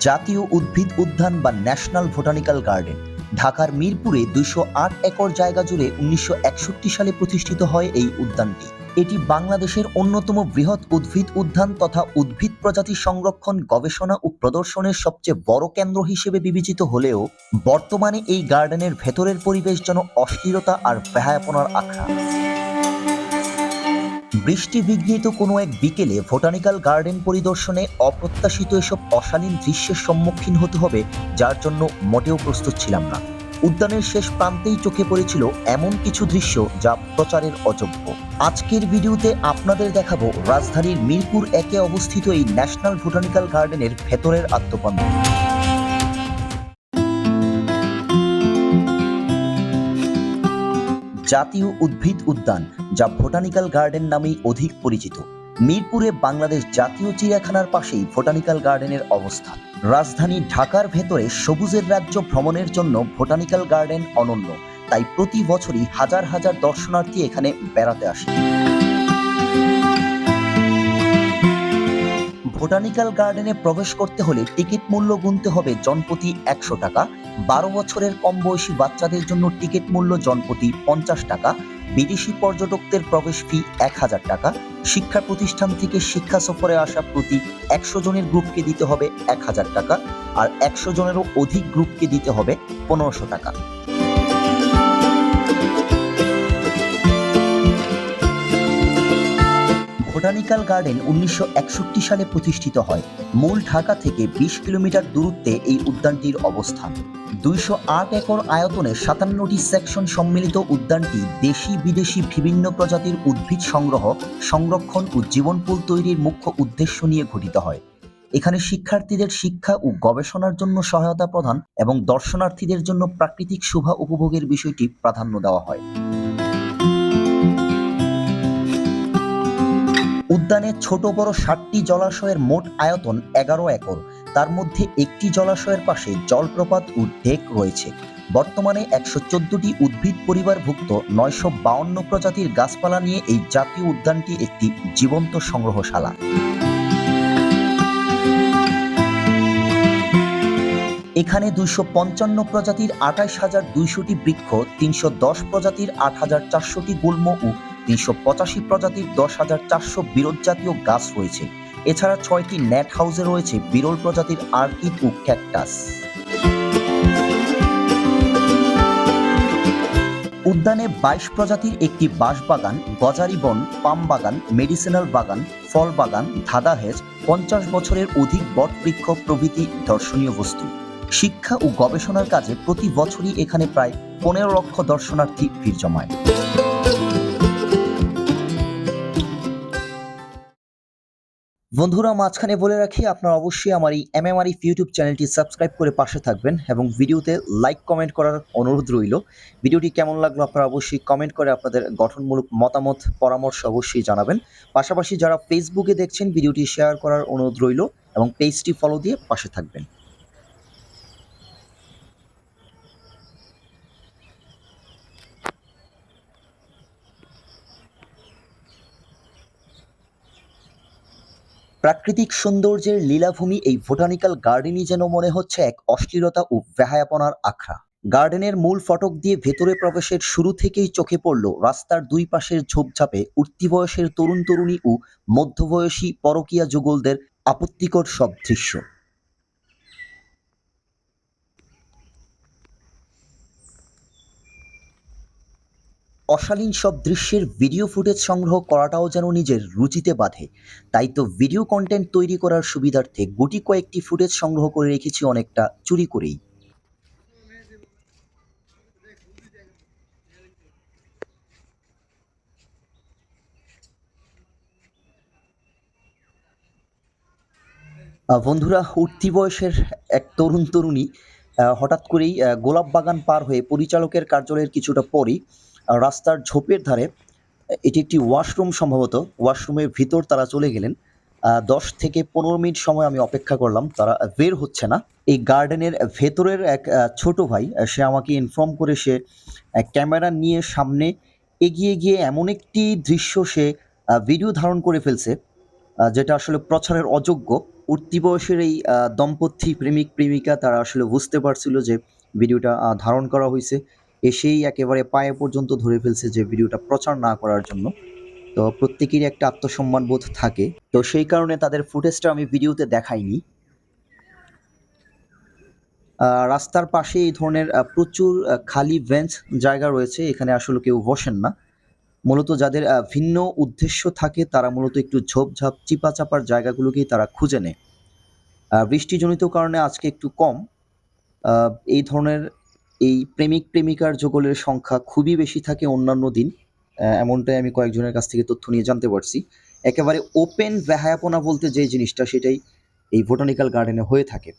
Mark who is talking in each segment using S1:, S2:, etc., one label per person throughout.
S1: জাতীয় উদ্ভিদ উদ্যান বা ন্যাশনাল ভোটানিক্যাল গার্ডেন। ঢাকার মিরপুরে দুইশো আট একর জায়গা জুড়ে উনিশশো একষট্টি সালে প্রতিষ্ঠিত হয় এই উদ্যানটি। এটি বাংলাদেশের অন্যতম বৃহৎ উদ্ভিদ উদ্যান তথা উদ্ভিদ প্রজাতি সংরক্ষণ, গবেষণা ও প্রদর্শনের সবচেয়ে বড় কেন্দ্র হিসেবে বিবেচিত হলেও বর্তমানে এই গার্ডেনের ভেতরের পরিবেশ যেন অস্থিরতা আর বেহায়াপনার আখড়া। বৃষ্টি বিঘ্নিত কোনো এক বিকেলে ভোটানিক্যাল গার্ডেন পরিদর্শনে অপ্রত্যাশিত এসব অশালীন দৃশ্যের সম্মুখীন হতে হবে, যার জন্য মোটেও প্রস্তুত ছিলাম না। উদ্যানের শেষ প্রান্তেই চোখে পড়েছিল এমন কিছু দৃশ্য যা প্রচারের অযোগ্য। আজকের ভিডিওতে আপনাদের দেখাবো রাজধানীর মিরপুর একে অবস্থিত এই ন্যাশনাল ভোটানিক্যাল গার্ডেনের ভেতরের আত্মপন্ন জাতীয় উদ্ভিদ উদ্যান, যা ভোটানিক্যাল গার্ডেন নামেই অধিক পরিচিত। মিরপুরে বাংলাদেশ জাতীয় চিড়িয়াখানার পাশেই ভোটানিক্যাল গার্ডেনের অবস্থান রাজধানী ঢাকার ভেতরে সবুজের রাজ্য ভ্রমণের জন্য ভোটানিক্যাল গার্ডেন অনন্য, তাই প্রতি বছরই হাজার হাজার দর্শনার্থী এখানে বেড়াতে আসে। ভোটানিক্যাল গার্ডেনে প্রবেশ করতে হলে টিকিট মূল্য গুনতে হবে জনপ্রতি একশো টাকা বারো বছরের কম বয়সী বাচ্চাদের জন্য টিকিট মূল্য জনপ্রতি পঞ্চাশ টাকা, বিদেশি পর্যটকদের প্রবেশ ফি এক হাজার টাকা, শিক্ষা প্রতিষ্ঠান থেকে শিক্ষা সফরে আসা প্রতি একশো জনের গ্রুপকে দিতে হবে এক হাজার টাকা আর একশো জনেরও অধিক গ্রুপকে দিতে হবে পনেরোশো টাকা। বোটানিক্যাল গার্ডেন উনিশশো একষট্টি সালে প্রতিষ্ঠিত হয়। মূল ঢাকা থেকে বিশ কিলোমিটার দূরত্বে এই উদ্যানটির অবস্থান। দুইশো আট একর আয়তনে সাতান্নটি সেকশন সম্মিলিত উদ্যানটি দেশি বিদেশি বিভিন্ন প্রজাতির উদ্ভিদ সংগ্রহ, সংরক্ষণ ও জীবনপুল তৈরির মুখ্য উদ্দেশ্য নিয়ে গঠিত হয়। এখানে শিক্ষার্থীদের শিক্ষা ও গবেষণার জন্য সহায়তা প্রদান এবং দর্শনার্থীদের জন্য প্রাকৃতিক শোভা উপভোগের বিষয়টি প্রাধান্য দেওয়া হয়। উদ্যানে ছোট বড় সাতটি জলাশয়ের মোট আয়তন এগারো একর। তার মধ্যে একটি জলাশয়ের পাশে জলপ্রপাত ও রয়েছে। বর্তমানে একশো চোদ্দটি উদ্ভিদ পরিবারভুক্ত নয়শো বাউন্ন প্রজাতির গাছপালা নিয়ে এই জাতীয় উদ্যানটি একটি জীবন্ত সংগ্রহশালা। এখানে দুইশো পঞ্চান্ন প্রজাতির আঠাশ হাজার দুইশোটি বৃক্ষ, তিনশো দশ প্রজাতির আট হাজার চারশোটি গুল্ম ও তিনশো পঁচাশি প্রজাতির দশ হাজার চারশো বিরল জাতীয় গাছ রয়েছে। এছাড়া ছয়টি নেট হাউসে রয়েছে বিরল প্রজাতির আর্কিড ও ক্যাকটাস। উদ্যানে বাইশ প্রজাতির একটি বাঁশবাগান, গজারি বন, পাম বাগান, মেডিসিনাল বাগান, ফল বাগান, ধাঁধা হেজ, পঞ্চাশ বছরের অধিক বটবৃক্ষ প্রভৃতি দর্শনীয় বস্তু। শিক্ষা ও গবেষণার কাজে প্রতি বছরই এখানে প্রায় পনেরো লক্ষ দর্শনার্থী ভিড় জমায়। বন্ধুরা, মাঝখানে বলে রাখি, আপনারা অবশ্যই আমার এই এমএমআরই ইউটিউব চ্যানেলটি সাবস্ক্রাইব করে পাশে থাকবেন এবং ভিডিওতে লাইক কমেন্ট করার অনুরোধ রইল। ভিডিওটি কেমন লাগল আপনারা অবশ্যই কমেন্ট করে আপনাদের গঠনমূলক মতামত, পরামর্শ অবশ্যই জানাবেন। পাশাপাশি যারা ফেসবুকে দেখছেন, ভিডিওটি শেয়ার করার অনুরোধ রইল এবং পেজটি ফলো দিয়ে পাশে থাকবেন। প্রাকৃতিক সৌন্দর্যের লীলাভূমি এই ভোটানিক্যাল গার্ডেনই যেন মনে হচ্ছে এক অশ্লীলতা ও ব্যাহায়াপনার আখড়া। গার্ডেনের মূল ফটক দিয়ে ভেতরে প্রবেশের শুরু থেকেই চোখে পড়ল রাস্তার দুই পাশের ঝোপঝাপে উঠতি বয়সের তরুণ তরুণী ও মধ্যবয়সী পরকীয়া যুগলদের আপত্তিকর সব দৃশ্য। অশালীন সব দৃশ্যের ভিডিও ফুটেজ সংগ্রহ করাটাও যেন নিজের রুচিতে বাঁধে। তাই তো ভিডিও কন্টেন্ট তৈরি করার সুবিধার্থে গুটি কয়েকটি ফুটেজ সংগ্রহ করে রেখেছি অনেকটা চুরি করেই। বন্ধুরা, উঠতি বয়সের এক তরুণ তরুণী হঠাৎ করেই গোলাপ বাগান পার হয়ে পরিচালকের কার্যালয়ের কিছুটা পরই রাস্তার ঝোপের ধারে এটি একটি ওয়াশরুম সম্ভবত। ওয়াশরুমের ভিতর তারা চলে গেলেন। দশ থেকে পনেরো মিনিট সময় আমি অপেক্ষা করলাম। তারা বের হচ্ছে না। এই গার্ডেনের ভেতরের এক ছোট ভাই সে আমাকে ইনফর্ম করে সে ক্যামেরা নিয়ে সামনে এগিয়ে গিয়ে এমন একটি দৃশ্য সে ভিডিও ধারণ করে ফেলছে যেটা আসলে প্রচারের অযোগ্য। উঠতি বয়সের এই দম্পতি প্রেমিক, প্রেমিকা তারা আসলে বুঝতে পারছিল যে ভিডিওটা ধারণ করা হয়েছে। এসেই একেবারে পায়ে পর্যন্ত ধরে ফেলছে যে ভিডিওটা প্রচার না করার জন্য। তো প্রত্যেকেরই একটা আত্মসম্মান বোধ থাকে। তো সেই কারণে তাদের ফুটেজটা আমি ভিডিওতে দেখাইনি। রাস্তার পাশে এই ধরনের প্রচুর খালি বেঞ্চ জায়গা রয়েছে। এখানে আসলে কেউ বসেন না। মূলত যাদের ভিন্ন উদ্দেশ্য থাকে, তারা মূলত একটু ঝোপঝাপ চিপা চাপার জায়গাগুলোকেই তারা খুঁজে নেয়। বৃষ্টিজনিত কারণে আজকে একটু কম। এই ধরনের এই প্রেমিক প্রেমিকার যুগলের সংখ্যা খুবই বেশি থাকে অন্যান্য দিন এমনটাই আমি কয়েকজনের কাছ থেকে তথ্য নিয়ে জানতে পারছি। একেবারে ওপেন ব্যাহায়াপনা বলতে যে জিনিসটা, সেটাই এই বোটানিক্যাল গার্ডেনে হয়ে থাকে।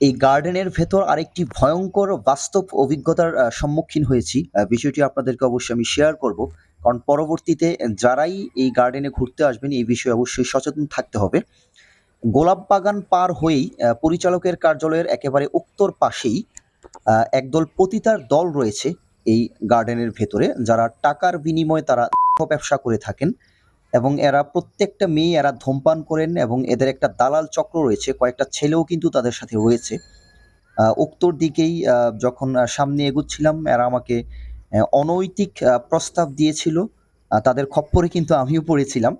S1: এই গার্ডেনের ভেতর আরেকটি ভয়ঙ্কর বাস্তব অভিজ্ঞতার সম্মুখীন হয়েছি। বিষয়টি আপনাদেরকে অবশ্যই আমি শেয়ার করব। কারণ পরবর্তীতে যারাই এই গার্ডেনে ঘুরতে আসবেন, এই বিষয়ে অবশ্যই সচেতন থাকতে হবে। গোলাপ বাগান পার হয়েই পরিচালকের কার্যালয়ের একেবারে উত্তর পাশেই একদল পতিতার দল রয়েছে এই গার্ডেনের ভেতরে যারা টাকার বিনিময়ে তারা ব্যবসা করে থাকেন এবং এরা প্রত্যেকটা মেয়ে এরা ধূমপান করেন এবং এদের একটা দালাল চক্র রয়েছে কয়েকটা ছেলেও কিন্তু তাদের সাথে রয়েছে আহ, উত্তর দিকেই যখন সামনে এগুচ্ছিলাম এরা আমাকে অনৈতিক প্রস্তাব দিয়েছিল তাদের খপ্পরে কিন্তু আমিও পড়েছিলাম।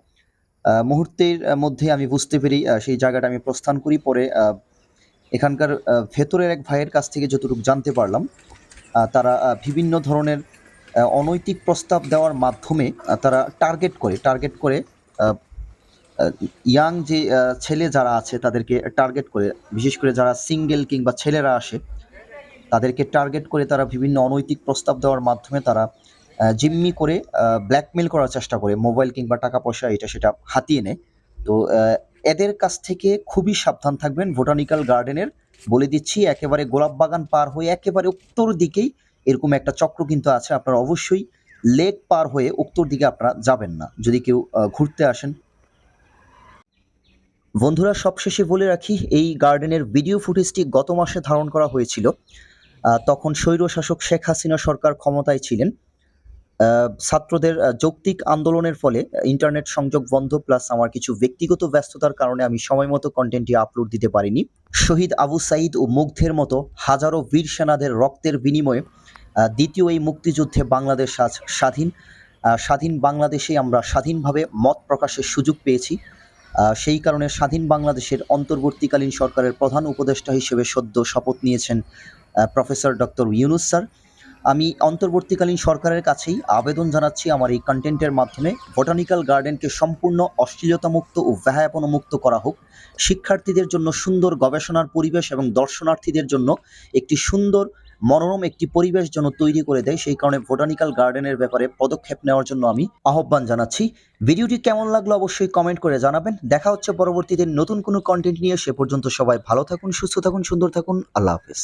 S1: মুহূর্তের মধ্যে আমি বুঝতে পেরে সেই জায়গাটা আমি প্রস্থান করি পরে এখানকার ভেতরের এক ভাইয়ের কাছ থেকে যতটুকু জানতে পারলাম তারা বিভিন্ন ধরনের অনৈতিক প্রস্তাব দেওয়ার মাধ্যমে তারা টার্গেট করে টার্গেট করে ইয়াং যে ছেলে যারা আছে তাদেরকে টার্গেট করে, বিশেষ করে যারা সিঙ্গেল কিংবা ছেলেরা আসে, তাদেরকে টার্গেট করে তারা বিভিন্ন অনৈতিক প্রস্তাব দেওয়ার মাধ্যমে তারা জিম্মি করে ব্ল্যাকমেল করার চেষ্টা করে মোবাইল কিংবা টাকা পয়সা এটা সেটা হাতিয়ে নেয়। তো এদের কাছ থেকে খুবই সাবধান থাকবেন। বোটানিক্যাল গার্ডেনের বলে দিচ্ছি, একেবারে গোলাপ বাগান পার হয়ে একেবারে উত্তর দিকেই এরকম একটা চক্র কিন্তু আছে। আপনারা অবশ্যই লেক পার হয়ে উত্তর দিকে আপনারা যাবেন না, যদি কেউ ঘুরতে আসেন। বন্ধুরা, সবশেষে বলে রাখি, এই গার্ডেনের ভিডিও ফুটেজটি গত মাসে ধারণ করা হয়েছিল। তখন স্বৈরশাসক শেখ হাসিনা সরকার ক্ষমতায় ছিলেন। ছাত্রদের যৌক্তিক আন্দোলনের ফলে ইন্টারনেট সংযোগ বন্ধ প্লাস আমার কিছু ব্যক্তিগত ব্যস্ততার কারণে আমি সময় মতো কন্টেন্টটি আপলোড দিতে পারিনি। শহীদ আবু সাইদ ও মুগ্ধের মতো হাজারো বীর সেনাদের রক্তের বিনিময়ে দ্বিতীয় এই মুক্তিযুদ্ধে বাংলাদেশ আজ স্বাধীন স্বাধীন বাংলাদেশে আমরা স্বাধীনভাবে মত প্রকাশের সুযোগ পেয়েছি। সেই কারণে স্বাধীন বাংলাদেশের অন্তর্বর্তীকালীন সরকারের প্রধান উপদেষ্টা হিসেবে সদ্য শপথ নিয়েছেন প্রফেসর ডক্টর ইউনুস স্যার। আমি অন্তর্বর্তীকালীন সরকারের কাছেই আবেদন জানাচ্ছি আমার এই কন্টেন্টের মাধ্যমে। বোটানিক্যাল গার্ডেনকে সম্পূর্ণ অশ্লীলতামুক্ত ও মুক্ত করা হোক। শিক্ষার্থীদের জন্য সুন্দর গবেষণার পরিবেশ এবং দর্শনার্থীদের জন্য একটি সুন্দর, মনোরম একটি পরিবেশ যেন তৈরি করে দেয়, সেই কারণে বোটানিক্যাল গার্ডেনের ব্যাপারে পদক্ষেপ নেওয়ার জন্য আমি আহ্বান জানাচ্ছি। ভিডিওটি কেমন লাগল অবশ্যই কমেন্ট করে জানাবেন। দেখা হচ্ছে পরবর্তীতে নতুন কোনো কন্টেন্ট নিয়ে। সে পর্যন্ত সবাই ভালো থাকুন, সুস্থ থাকুন, সুন্দর থাকুন। আল্লাহ হাফেজ।